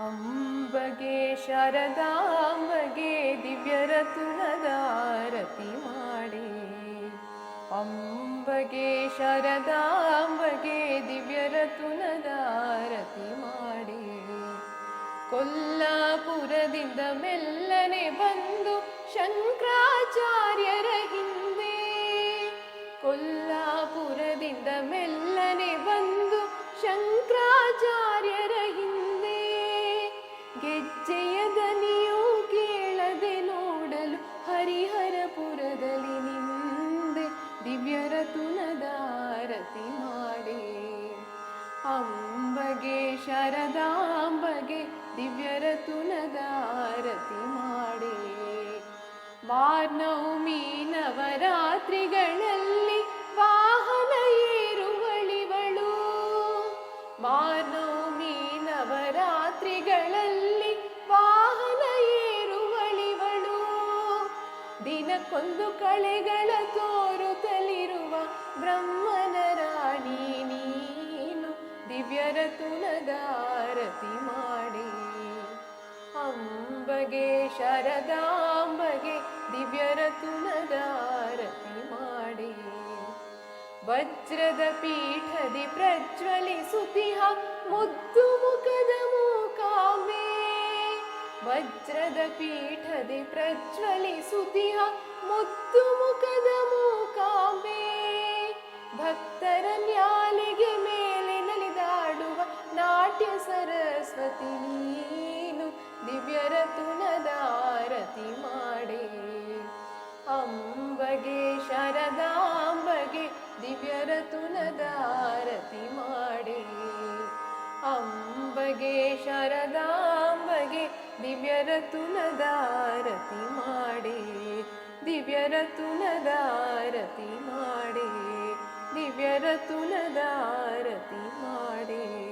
ಅಂಬಗೆ ಶಾರದಾಂಬಗೆ ದಿವ್ಯರತುನದಾರತಿ ಮಾಡಿ. ಅಂಬಗೆ ಶಾರದಾಂಬಗೆ ದಿವ್ಯರತುನದಾರತಿ ಮಾಡಿ. ಕೊಲ್ಲಾಪುರದಿಂದ ಮೆಲ್ಲನೆ ಬಂದು ಶಂಕರಾಚಾರ್ಯರ ದಿವ್ಯರ ಮಾಡಿ. ಅಂಬಗೆ ಶರದಾಂಬಗೆ ದಿವ್ಯರ ತುನದಾರತಿ ಮಾಡಿ. ವಾರ್ನವಮಿ ನವರಾತ್ರಿಗಳಲ್ಲಿ ವಾಹನ ಏರುವಳಿವಳು. ಮಾರ್ನವಮಿ ದಿನಕ್ಕೊಂದು ಕಳೆಗಳ ತೋರುತ್ತಲಿರುವ ಬ್ರಹ್ಮನ ರಾಣಿ ನೀನು ದಿವ್ಯರ ತುನದಾರತಿ ಮಾಡಿ. ಅಂಬಗೆ, ಶರದಾಂಬಗೆ ದಿವ್ಯರ ತುನದಾರತಿ ಮಾಡಿ. ವಜ್ರದ ಪೀಠದಿ ಪ್ರಜ್ವಲಿಸುತ್ತಿಹ ಮುದ್ದು ಮುಖದ ವಜ್ರದ ಪೀಠದಿ ಪ್ರಜ್ವಲಿಸುತಿಹ ಮುದ್ದು ಮುಖದ ಮೂಕಾಂಬೆ. ಭಕ್ತರ ನ್ಯಾಲಿಗೆ ಮೇಲೆ ನಲಿದಾಡುವ ನಾಟ್ಯ ಸರಸ್ವತಿ ನೀನು ದಿವ್ಯರ ತುಣದಾರತಿ ಮಾಡಿ. ಅಂಬಗೆ, ಶರದಾಂಬಗೆ ದಿವ್ಯರ ತುಣದಾರತಿ ಮಾಡೆ. ಅಂಬಗೆ ಶರದಾಂಬಗೆ ದಿವ್ಯರ ತುನದಾರತಿ ಮಾಡಿ ದಿವ್ಯರ ತುನದಾರತಿ ಮಾಡಿ ದಿವ್ಯರ ತುನದಾರತಿ ಮಾಡಿ